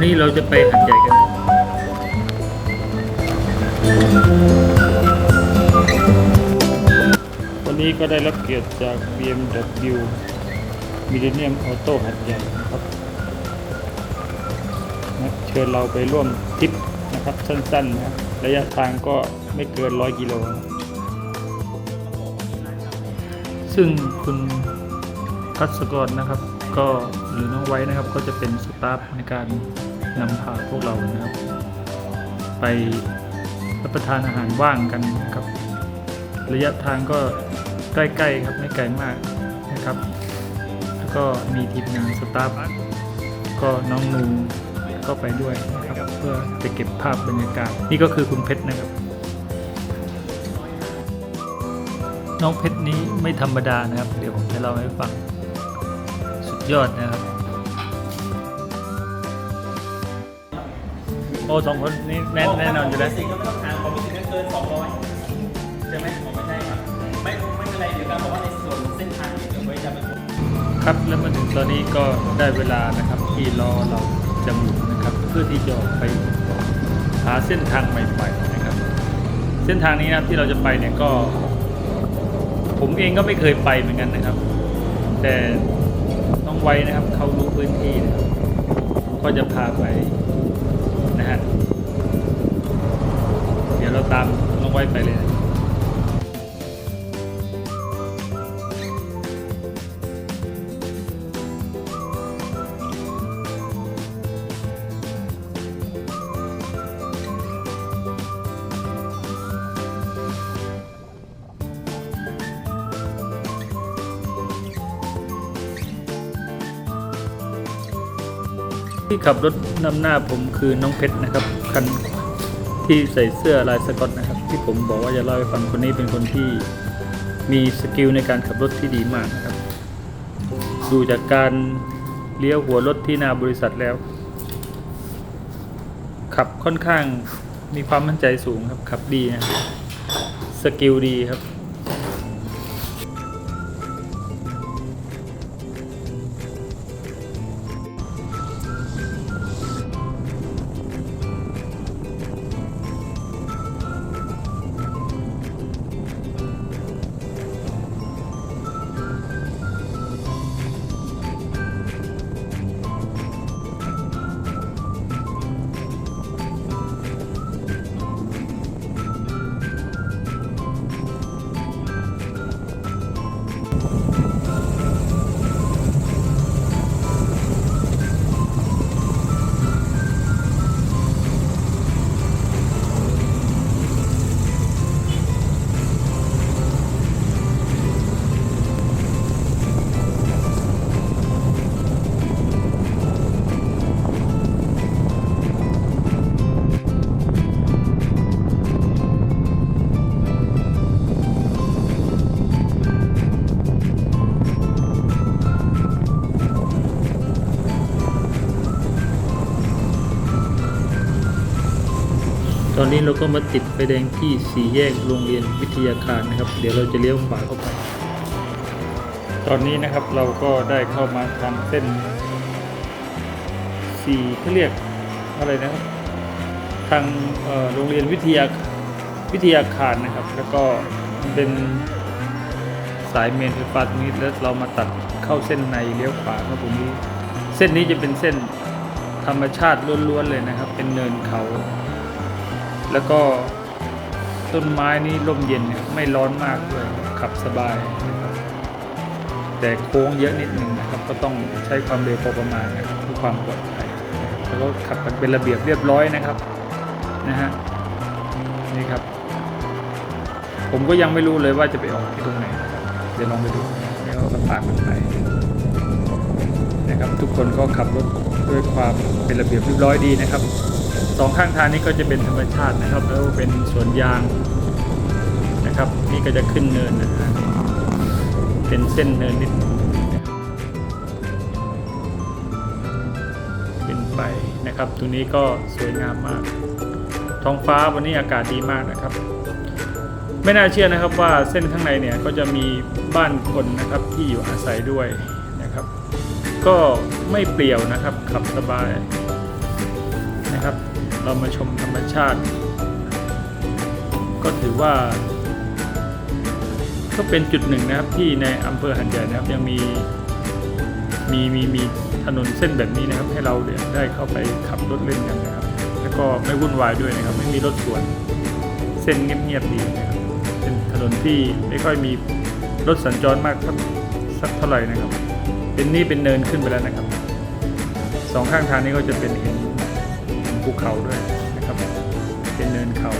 วันนี้เราจะไปหัดใหญ่กัน วันนี้ก็ได้รับเกียรติจาก BMW Millennium Auto หัดใหญ่ครับนะเชิญเราไปร่วมทริปนะครับสั้นๆนะระยะทางก็ไม่เกิน100กิโล ซึ่งคุณพัศกรนะครับ ก็หรือน้องไว้นะครับก็จะเป็นสตาฟในการ นำพาพวกเรานะครับ ไปรับประทานอาหารว่างกันครับ ระยะทางก็ใกล้ๆครับไม่ไกลมากนะครับ แล้วก็มีทีมงานสตาฟก็น้องนูก็ไปด้วยนะครับ เพื่อไปเก็บภาพบรรยากาศ นี่ก็คือคุณเพชรนะครับ น้องเพชรนี้ไม่ธรรมดานะครับ เดี๋ยวผมจะเล่าให้ฟัง สุดยอดนะครับ อ้สองคนนี้แน่แน่นอนอยู่แล้ว สิ่งก็ไม่ต้องถามความรู้สึกก็เกิน200ใช่ไหมผมไม่ใช่ครับไม่ไม่เป็นไรเดี๋ยวการบอกว่าในส่วนเส้นทางเนี่ยเดี๋ยวไว้จะเป็น ครับแล้วมาถึงตอนนี้ก็ได้เวลานะครับที่รอเราจะหมุนนะครับ เพื่อที่จะออกไปหาเส้นทางใหม่ๆนะครับ เส้นทางนี้นะครับที่เราจะไปเนี่ยก็ ผมเองก็ไม่เคยไปเหมือนกันนะครับ แต่น้องไว้นะครับเขารู้พื้นที่นะครับก็จะพาไป ยวเราตามน้องไว้ไปเลยที่ขับรถนำหน้าผมคือน้องเพชรนะครับคัน ที่ใส่เสื้อลายสกอตนะครับ ที่ผมบอกว่าจะเล่าให้ฟังคนนี้เป็นคนที่มีสกิลในการขับรถที่ดีมากนะครับ ดูจากการเลี้ยวหัวรถที่นาบริษัทแล้ว ขับค่อนข้างมีความมั่นใจสูงครับ ขับดีนะสกิลดีครับ อนนี้เราก็มาติดไฟแดงที่สี่แยกโรงเรียนวิทยาคารนะครับ เดี๋ยวเราจะเลี้ยวขวาเข้าไป ตอนนี้นะครับเราก็ได้เข้ามาทางเส้นสี่เขาเรียกอะไรนะครับ ทางโรงเรียนวิทยาวิทยาคารนะครับ แล้วก็เป็นสายเมนไฟฟ้าตรงนี้แล้วเรามาตัดเข้าเส้นในเลี้ยวขวาครับตรงนี้ เส้นนี้จะเป็นเส้นธรรมชาติล้วนๆเลยนะครับ เป็นเนินเขา แล้วก็ต้นไม้นี่ร่มเย็นนะไม่ร้อนมากด้วยขับสบายนะครับแต่โค้งเยอะนิดนึงนะครับ ก็ต้องใช้ความเร็วพอประมาณนะครับเพื่อความปลอดภัยนะครับแล้วก็ขับกันเป็นระเบียบเรียบร้อยนะครับนะฮะนี่ครับ ผมก็ยังไม่รู้เลยว่าจะไปออกที่ตรงไหน เดี๋ยวลองไปดูเดี๋ยวเราผ่านมันไปนะครับ ทุกคนก็ขับรถด้วยความเป็นระเบียบเรียบร้อยดีนะครับ สองข้างทางนี้ก็จะเป็นธรรมชาตินะครับ แล้วเป็นสวนยางนะครับ นี่ก็จะขึ้นเนินนะฮะเป็นเส้นเนินนิดนึงขึ้นไปนะครับ ตรงนี้ก็สวยงามมาก ท้องฟ้าวันนี้อากาศดีมากนะครับ ไม่น่าเชื่อนะครับว่าเส้นข้างในเนี่ยก็จะมีบ้านคนนะครับที่อยู่อาศัยด้วยนะครับ ก็ไม่เปลี่ยวนะครับขับสบายนะครับ เรามาชมธรรมชาติ ก็ถือว่า ก็เป็นจุดหนึ่งนะครับที่ในอำเภอหันใหญ่นะครับ ยังมีมีมีมีถนนเส้นแบบนี้นะครับ ให้เราได้เข้าไปขับรถเล่นกันนะครับ แล้วก็ไม่วุ่นวายด้วยนะครับ ไม่มีรถสวน เส้นเงียบๆดีนะครับเป็นถนนที่ไม่ค่อยมีรถสัญจรมากสักเท่าไหร่นะครับ เป็นนี่เป็นเนินขึ้นไปแล้วนะครับสองข้างทางนี้ก็จะเป็นเห็น ภูเขาด้วยนะครับเป็นเนินเขา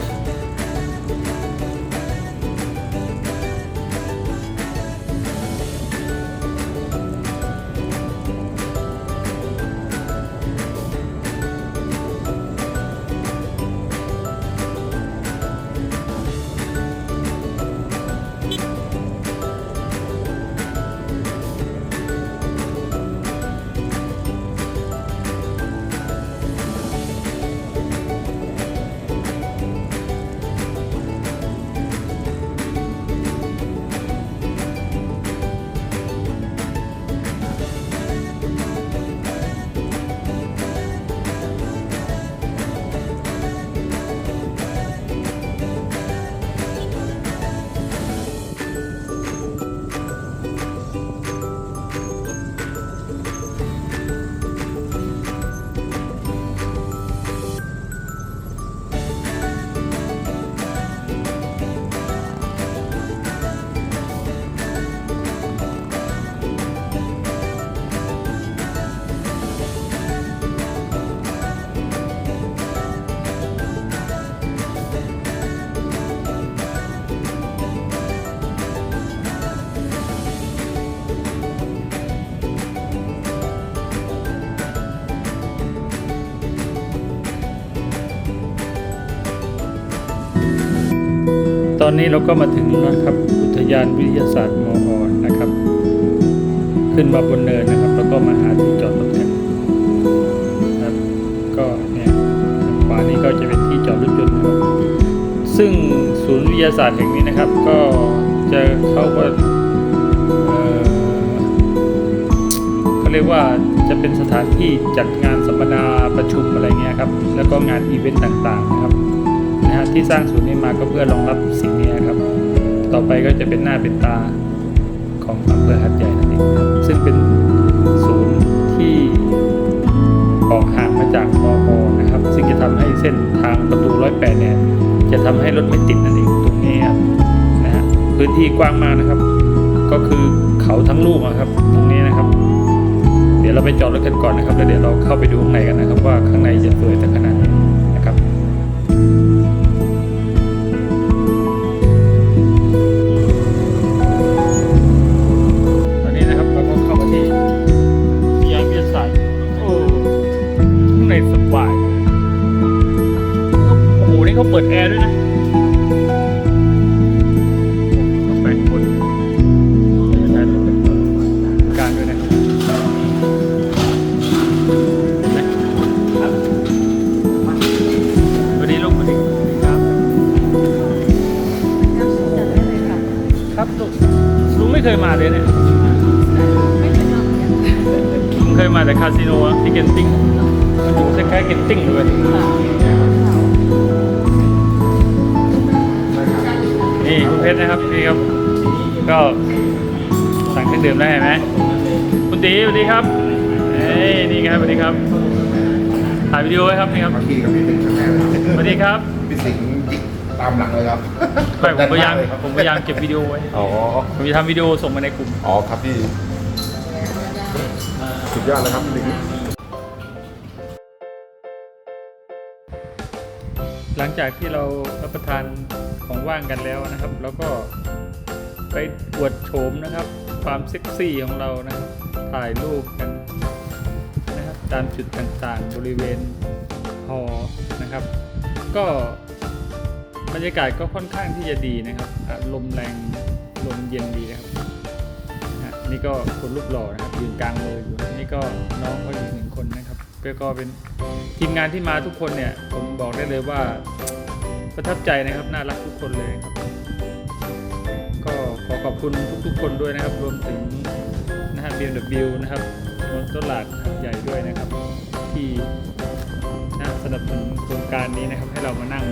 อนนี้เราก็มาถึงนะครับ อุทยานวิทยาศาสตร์มออนะครับ ขึ้นมาบนเนินนะครับ แล้วก็มาหาที่จอดรถกันนะครับก็เนี่ยทางขวานี้ก็จะเป็นที่จอดรถยนต์นะครับซึ่งศูนย์วิทยาศาสตร์แห่งนี้นะครับ ก็จะเขาก็เอ่อเขาเรียกว่าจะเป็นสถานที่จัดงานสัมมนาประชุมอะไรเงี้ยครับ แล้วก็งานอีเวนต์ต่างๆนะครับ นะฮะที่สร้างศูนย์นี้มาก็เพื่อรองรับสิ่งนี้ครับ ต่อไปก็จะเป็นหน้าเป็นตาของอำเภอหัดใหญ่นั่นเองครับซึ่งเป็นศูนย์ที่ออกห่างมาจากมอนะครับ ซึ่งจะทำให้เส้นทางประตูร้อยแปดเนี่ยจะทำให้รถไม่ติดนั่นเองตรงนี้ครับนะฮะพื้นที่กว้างมากนะครับ ก็คือเขาทั้งลูกอะครับ ตรงนี้นะครับ เดี๋ยวเราไปจอดรถกันก่อนนะครับแล้วเดี๋ยวเราเข้าไปดูข้างในกันนะครับ ว่าข้างใน ครับลูกลุงไม่เคยมาเลยเนี่ยลุงเคยมาแต่คาสิโนอะที่เกนติ้งมันอยู่คล้ายๆเกนติ้งเลยนี่คุณเพชรนะครับนี่ครับ ก็สั่งเครื่องดื่มได้เห็นไหมคุณตีสวัสดีครับเอ้ยนี่ครับสวัสดีครับถ่ายวิดีโอไว้ครับนี่ครับบางทีกับพี่สิงห์ข้างหน้าเลยสวัสดีครับพี่สิงห์ยิง ตามหลังเลยครับไม่ผมพยายามเลยครับผมพยายามเก็บวิดีโอไว้ อ๋อ ผมจะทำวิดีโอส่งมาในกลุ่ม อ๋อครับพี่ สุดยอดเลยครับพี่สิงห์หลังจากที่เรารับประทานของว่างกันแล้วนะครับ แล้วก็ไปอวดโฉมนะครับ ความเซ็กซี่ของเรานะครับ ถ่ายรูปกันนะครับตามจุดต่างๆ บริเวณหอนะครับ ก็ บรรยากาศก็ค่อนข้างที่จะดีนะครับลมแรงลมเย็นดีนะครับนี่ก็คนรูปหล่อนะครับยืนกลางเลยอยู่นี่ก็น้องก็อีกหนึ่งคนนะครับแล้วก็เป็นทีมงานที่มาทุกคนเนี่ยผมบอกได้เลยว่าประทับใจนะครับน่ารักทุกคนเลยครับ ก็ขอขอบคุณทุกๆ คนด้วยนะครับ รวมถึงนะฮะ BMW นะครับรถตลาดหัดใหญ่ด้วยนะครับ ที่นะสนับสนุนโครงการนี้นะครับให้เรามานั่ง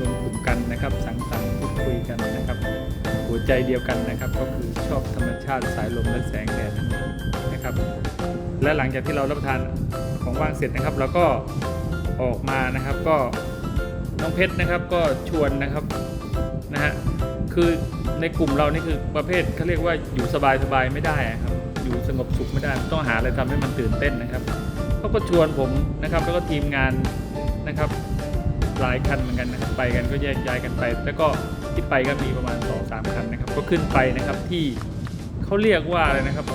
รวมกลุ่มกันนะครับ สังสรรค์พูดคุยกันนะครับ หัวใจเดียวกันนะครับ ก็คือชอบธรรมชาติสายลมและแสงแดดนะครับ และหลังจากที่เรารับประทานของว่างเสร็จนะครับเราก็ออกมานะครับก็น้องเพชรนะครับก็ชวนนะครับนะฮะคือในกลุ่มเรานี่คือประเภทเขาเรียกว่าอยู่สบายสบายไม่ได้ครับอยู่สงบสุขไม่ได้ต้องหาอะไรทำให้มันตื่นเต้นนะครับเขาก็ชวนผมนะครับแล้วก็ทีมงานนะครับ หลายคันเหมือนกันนะครับไปกันก็แยกย้ายกันไป แล้วก็ที่ไปก็มีประมาณ2อสามคันนะครับ ก็ขึ้นไปนะครับที่เขาเรียกว่าอะไรนะครับ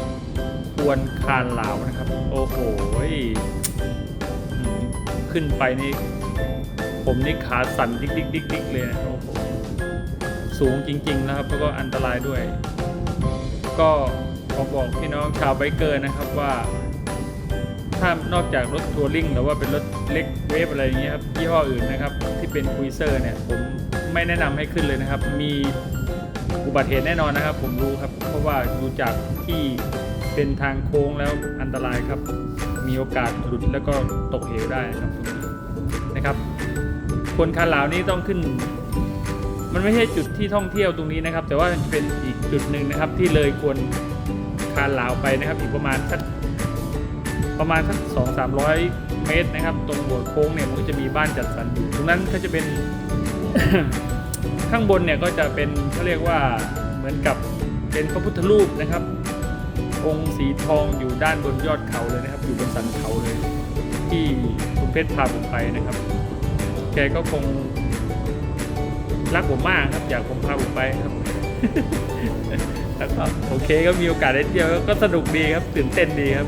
ควรคานเหลานะครับ โอ้โหขึ้นไปนี่ผมนี่ขาสั่นดิกดิกดิกดิกเลยนะโอ้โหสูงจริง ๆ นะครับ แล้วก็อันตรายด้วย ก็ขอบอกพี่น้องชาวไบเกอร์นะครับว่า ถ้านอกจากรถทัวริงหรือว่าเป็นรถเล็กเวฟอะไรอย่างเงี้ยครับยี่ห้ออื่นนะครับ ที่เป็นคุยเซอร์เนี่ยผมไม่แนะนำให้ขึ้นเลยนะครับ มีอุบัติเหตุแน่นอนนะครับ ผมรู้ครับ เพราะว่าดูจากที่เป็นทางโค้งแล้วอันตรายครับ มีโอกาสหลุดแล้วก็ตกเหวได้นะครับตรงนี้นะครับ คนคาลานี่ต้องขึ้น มันไม่ใช่จุดที่ท่องเที่ยวตรงนี้นะครับ แต่ว่าเป็นอีกจุดหนึ่งนะครับที่เลยควรคานลาไปนะครับ อีกประมาณสัก ประมาณสักสองสามร้อยเมตรนะครับ ตรงหัวโค้งเนี่ยมันก็จะมีบ้านจัดสรรอยู่ตรงนั้นก็จะเป็น ข้างบนเนี่ยก็จะเป็นเขาเรียกว่าเหมือนกับเป็นพระพุทธรูปนะครับ องค์สีทองอยู่ด้านบนยอดเขาเลยนะครับ อยู่บนสันเขาเลย ที่คุณเพชรพาผมไปนะครับ แกก็คงรักผมมากครับ อยากผมพาผมไปครับแล้วก็โอเคก็มีโอกาสได้เที่ยวก็สนุกดีครับตื่นเต้นดีครับ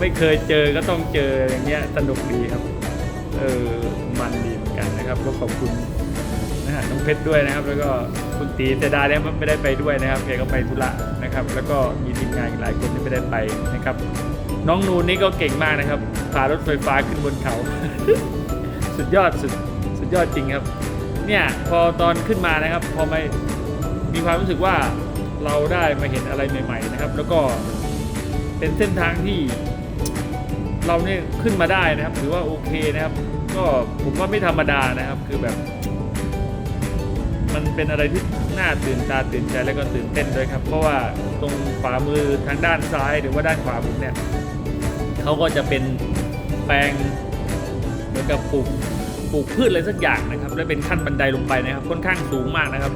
ไม่เคยเจอก็ต้องเจออย่างเงี้ยสนุกดีครับ เออมันดีเหมือนกันนะครับก็ขอบคุณนะฮะน้องเพชรด้วยนะครับ แล้วก็คุณตีเสยดาเนี่ยไม่ได้ไปด้วยนะครับแกก็ไปธุระนะครับ แล้วก็มีทีมงานอีกหลายคนที่ไม่ได้ไปนะครับ น้องนูนนี่ก็เก่งมากนะครับพารถไฟฟ้าขึ้นบนเขา สุดยอดสุดสุดยอดจริงครับ เนี่ยพอตอนขึ้นมานะครับ พอไม่มีความรู้สึกว่าเราได้มาเห็นอะไรใหม่ ๆ นะครับ แล้วก็เป็นเส้นทางที่ เราเนี่ยขึ้นมาได้นะครับถือว่าโอเคนะครับ ก็ผมว่าไม่ธรรมดานะครับ คือแบบ มันเป็นอะไรที่น่าตื่นตาตื่นใจแล้วก็ตื่นเต้นด้วยครับ เพราะว่าตรงขวามือทางด้านซ้ายหรือว่าด้านขวาผมเนี่ยเขาก็จะเป็นแปลงเหมือนกับปลูกปลูกพืชอะไรสักอย่างนะครับ และเป็นขั้นบันไดลงไปนะครับ ค่อนข้างสูงมากนะครับ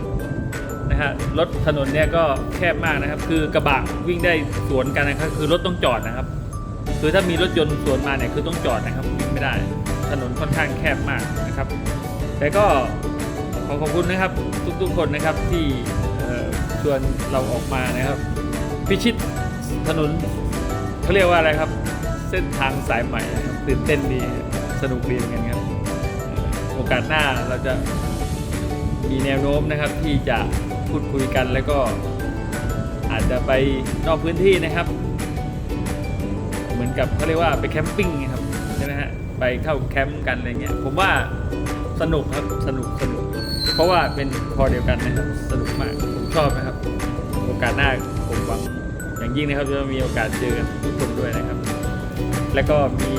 นะฮะรถถนนเนี่ยก็แคบมากนะครับ คือกระบะวิ่งได้สวนกันนะครับคือรถต้องจอดนะครับ คือถ้ามีรถยนต์สวนมาเนี่ยคือต้องจอดนะครับวิ่งไม่ได้ ถนนค่อนข้างแคบมากนะครับ แต่ก็ขอขอบคุณนะครับทุกๆคนนะครับที่ชวนเราออกมานะครับ พิชิตถนนเขาเรียกว่าอะไรครับ เส้นทางสายใหม่นะครับตื่นเต้นดีสนุกดีเหมือนกันครับโอกาสหน้าเราจะมีแนวโน้มนะครับที่จะพูดคุยกันแล้วก็อาจจะไปนอกพื้นที่นะครับ กับเขาเรียกว่าไปแคมปิ้งครับใช่ไหมฮะไปเข้าแคมป์กันอะไรเงี้ยผมว่าสนุกครับสนุกสนุก เพราะว่าเป็นคอเดียวกันนะครับสนุกมากผมชอบนะครับ โอกาสหน้าผมหวังอย่างยิ่งนะครับจะมีโอกาสเจอกันทุกคนด้วยนะครับ แล้วก็มี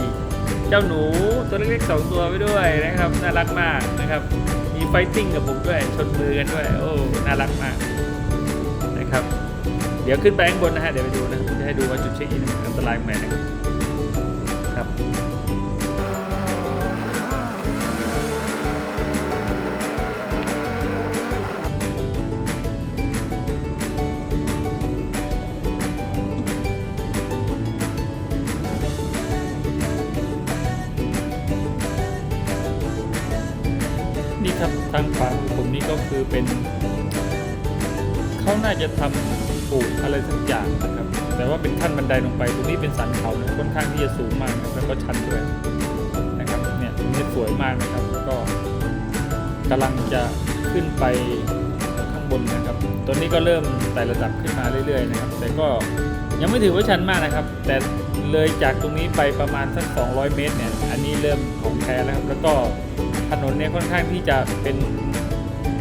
เจ้าหนูตัวเล็กๆสองตัวไว้ด้วยนะครับ น่ารักมากนะครับ มีไฟติ้งกับผมด้วยชนมือกันด้วย โอ้น่ารักมากนะครับ เดี๋ยวขึ้นไปข้างบนนะฮะเดี๋ยวไปดูนะผมจะให้ดูว่าจุดเช็คอินอันตรายไหนนะครับ ทางขวามือผมนี่ก็คือเป็นเขาน่าจะทำปลูกอะไรสักอย่างนะครับ แต่ว่าเป็นขั้นบันไดลงไป ตรงนี้เป็นสันเขาค่อนข้างที่จะสูงมากแล้วก็ชันด้วยนะครับ เนี่ยตรงนี้สวยมากนะครับ ก็กำลังจะขึ้นไปข้างบนนะครับ ตัวนี้ก็เริ่มไต่ระดับขึ้นมาเรื่อย ๆ นะครับ แต่ก็ยังไม่ถือว่าชันมากนะครับ แต่เลยจากตรงนี้ไปประมาณสัก 200 เมตรเนี่ย อันนี้เริ่มของแท้แล้วครับ แล้วก็ ถนนเนี่ยค่อนข้างที่จะเป็น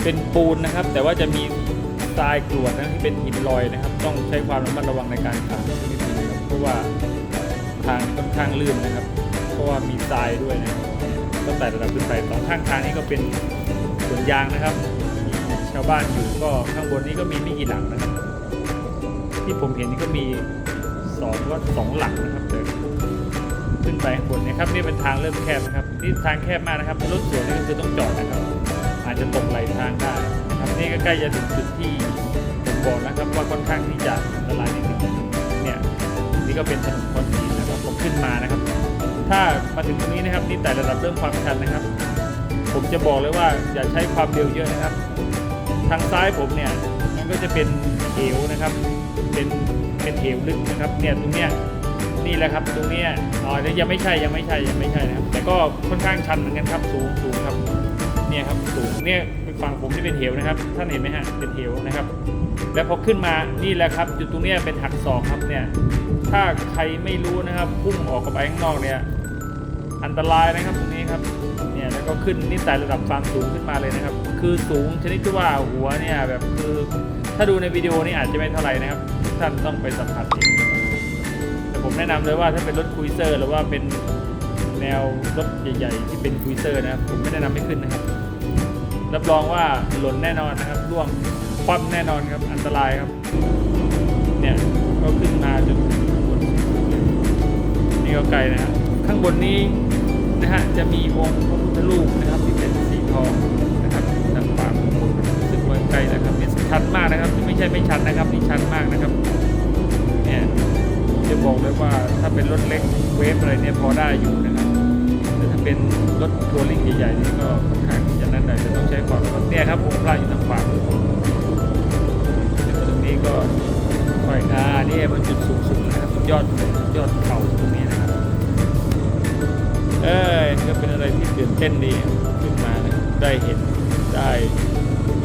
เป็นปูนนะครับ แต่ว่าจะมีทรายกรวดนะที่เป็นหินลอยนะครับ ต้องใช้ความระมัดระวังในการขับนิดนึงนะครับเพราะว่าทางค่อนข้างลื่นนะครับ เพราะว่ามีทรายด้วยนะครับก็ไต่ระดับขึ้นไปสองข้างทางนี้ก็เป็นสวนยางนะครับมีชาวบ้านอยู่ก็ข้างบนนี้ก็มีไม่กี่หลังนะครับ ที่ผมเห็นนี่ก็มีสองก็สองหลังนะครับเดิน ขึ้นไปข้างบนนะครับนี่เป็นทางเริ่มแคบนะครับนี่ทางแคบมากนะครับรถสวนนี่ก็คือต้องจอดนะครับ อาจจะตกไหลทางได้นะครับนี่ก็ใกล้จะถึงจุดที่ผมบอกนะครับว่าค่อนข้างที่จะอันตรายนิดนึงนะครับเนี่ยนี่ก็เป็นถนนคอนกรีตนะครับผมขึ้นมานะครับ ถ้ามาถึงตรงนี้นะครับนี่แต่ระดับเริ่มความชันนะครับ ผมจะบอกเลยว่าอย่าใช้ความเร็วเยอะนะครับ ทางซ้ายผมเนี่ยมันก็จะเป็นเหวนะครับ เป็นเป็นเหวลึกนะครับเนี่ยตรงเนี้ย นี่แหละครับตรงนี้อ๋อยังไม่ใช่ยังไม่ใช่ยังไม่ใช่นะครับ แต่ก็ค่อนข้างชันเหมือนกันครับสูงสูงครับเนี่ยครับสูงเนี่ยฝั่งผมที่เป็นเหวนะครับท่านเห็นไหมฮะเป็นเหวนะครับ แล้วพอขึ้นมานี่แหละครับจุดตรงนี้เป็นหักศอกครับเนี่ยถ้าใครไม่รู้นะครับพุ่งออกกับไปข้างนอกเนี่ยอันตรายนะครับตรงนี้ครับเนี่ยแล้วก็ขึ้นนี่ไต่ระดับความสูงขึ้นมาเลยนะครับ คือสูงชนิดที่ว่าหัวเนี่ยแบบคือถ้าดูในวิดีโอนี่อาจจะไม่เท่าไหร่นะครับ ท่านต้องไปสัมผัสเอง ผมแนะนำเลยว่าถ้าเป็นรถคุยเซอร์ หรือว่าเป็นแนวรถใหญ่ๆ ที่เป็นคุยเซอร์นะครับ ผมไม่แนะนำให้ขึ้นนะครับ รับรองว่าหล่นแน่นอนนะครับร่วงคว่ำแน่นอนครับอันตรายครับ เนี่ยก็ขึ้นมาจนถึงข้างบนนี่ก็ไกลนะครับข้างบนนี้นะฮะจะมีองค์พระพุทธรูปนะครับที่เป็นสีทองนะครับทางป่าข้างบนรู้สึกว่าไกลนะครับนี่ชันมากนะครับ ไม่ใช่ไม่ชันนะครับนี่ชันมากนะครับ อกเลยว่าถ้าเป็นรถเล็กเวฟอะไรเนี่ยพอได้อยู่นะครับแต่ถ้าเป็นรถทัวริงใหญ่ๆนี่ก็ค่อนข้างจะนั่นหน่อยจะต้องใช้ความระมัดเนี่ยครับองค์พระอยู่ทางขวาตรงนี้ก็ค่อยอ่านี่มันจุดสูงสุดนะครับยอดยอดเขาตรงนี้นะครับเอ้ยก็เป็นอะไรที่ตื่นเต้นดีขึ้นมานะครับได้เห็นได้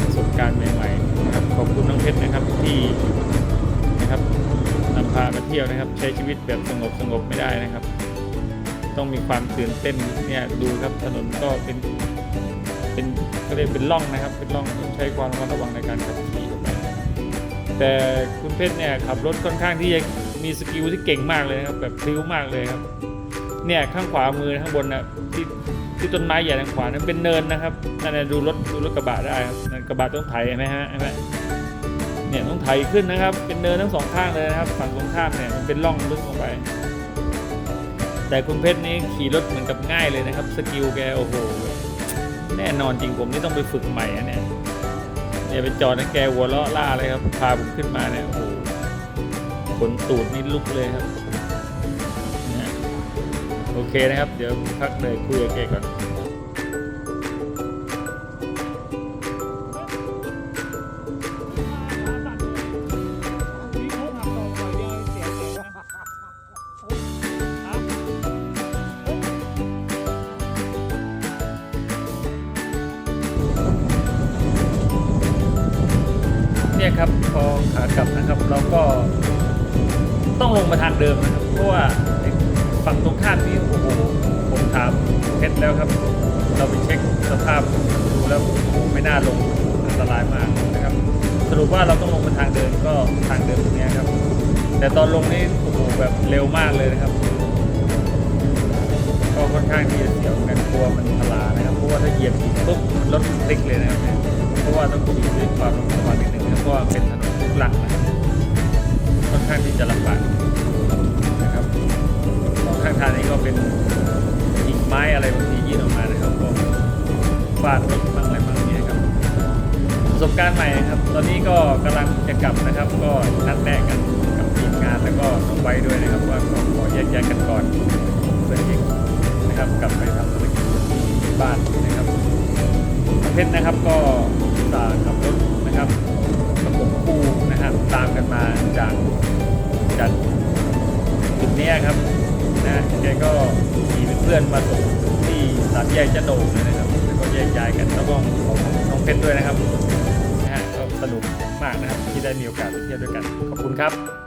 ประสบการณ์ใหม่ๆนะครับขอบคุณน้องเพชรนะครับที่ามาเที่ยวนะครับ ใช้ชีวิตแบบสงบสงบไม่ได้นะครับ ต้องมีความตื่นเต้นเนี่ยดูครับถนนก็เป็นเป็นก็เรียกเป็นร่องนะครับ เป็นร่องต้องใช้ความระมัดระวังในการขับขี่ไปแต่คุณเพชรเนี่ยขับรถค่อนข้างที่จะมีสกิลที่เก่งมากเลยนะครับแบบพลิ้วมากเลยครับ เนี่ยข้างขวามือข้างบนนะที่ที่ต้นไม้ใหญ่ทางขวานั้นเป็นเนินนะครับนั่นดูรถดูรถกระบะได้ครับนั่นกระบะต้องไถเห็นไหมฮะเห็นไหม เนี่ยต้องไถขึ้นนะครับ เป็นเนินทั้งสองข้างเลยนะครับฝั่งตรงข้ามเนี่ยมันเป็นร่องลึกลงไป แต่คุณเพชรนี่ขี่รถเหมือนกับง่ายเลยนะครับ สกิลแกโอ้โหแน่นอนจริงผมนี่ต้องไปฝึกใหม่อะเนี่ยเนี่ยไปจอดนะแกหัวเราะล่าเลยครับพาผมขึ้นมาเนี่ยโอ้โหขนตูดนี่ลุกเลยครับโอเคนะครับ เดี๋ยวพักเลยคุยกับแกก่อน แล้วครับ เราไปเช็คสภาพดูแล้วไม่น่าลงอันตรายมากนะครับ สรุปว่าเราต้องลงมาทางเดินก็ทางเดิมตรงนี้ครับ แต่ตอนลงนี่โอ้โหแบบเร็วมากเลยนะครับก็ค่อนข้างที่จะเสียวเหมือนกันกลัวมันพลานะครับเพราะว่าถ้าเหยียบอีกปุ๊บรถพลิกเลยนะครับเพราะว่าต้องขี่ด้วยความระมัดระวังนิดนึงครับเพราะว่าเป็นถนนลูกลังนะค่อนข้างที่จะลำบากนะครับสองข้างทางนี้ก็เป็น กิ่งไม้อะไรบางทียื่นออกมานะครับก็ฟาดรถบ้างอะไรบ้างเนี่ยครับประสบการณ์ใหม่ครับ ตอนนี้ก็กำลังจะกลับนะครับ ก็นัดแนะกันกับทีมงานแล้วก็น้องไว้ด้วยนะครับ ว่าขอขอแยกย้ายกันก่อนเพื่อที่นะครับกลับไปทำธุรกิจที่บ้านนะครับเพชรนะครับก็สาขับรถนะครับประกบคู่นะครับตามกันมาจากจากจุดเนี้ยครับนะแกก็ มีเพื่อนมาส่งที่สามแยกจะโดงเลยนะครับแล้วก็แยกย้ายกันแล้วก็ของน้องเพชรด้วยนะครับนะฮะก็สนุกมากนะครับที่ได้มีโอกาสไปเที่ยวด้วยกันขอบคุณครับ